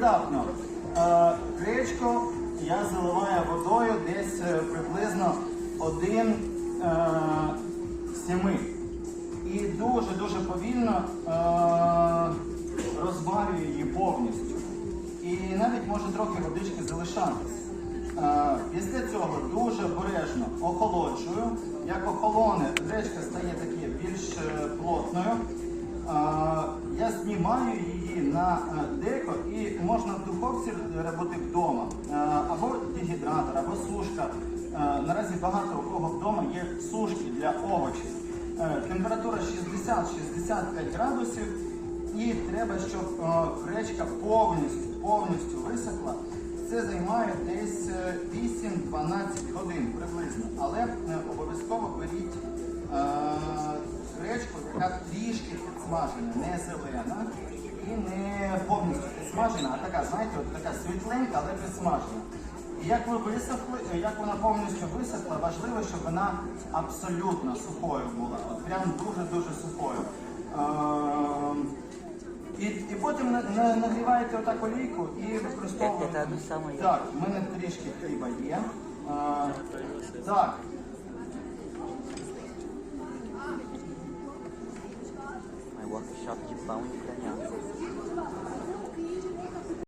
поетапно. Е, Гречку я заливаю водою десь е, приблизно 1 е, 7. І дуже-дуже повільно е, її повністю. І навіть може трохи водички залишатись. Е, Після цього дуже обережно охолоджую. Як охолоне, гречка стає такі більш е, плотною. Е, Я знімаю її на е, деко і можна в духовці робити вдома. Е, Або дегідратор, або сушка. Е, Наразі багато у кого вдома є сушки для овочів. Температура 60-65 градусів. І треба, щоб гречка повністю, повністю висохла. Це займає десь е, 8-12 годин приблизно. Але обов'язково беріть гречку, яка трішки підсмажена, не зелена і не повністю підсмажена, а така, знаєте, от така світленька, але підсмажена. І як ви висохли, е, як вона повністю висохла, важливо, щоб вона абсолютно сухою була. От прям дуже-дуже сухою. Ем, і, і потім на- на- нагріваєте отак олійку і використовуєте. Так, в мене трішки хліба є. А, так. My workshop keep found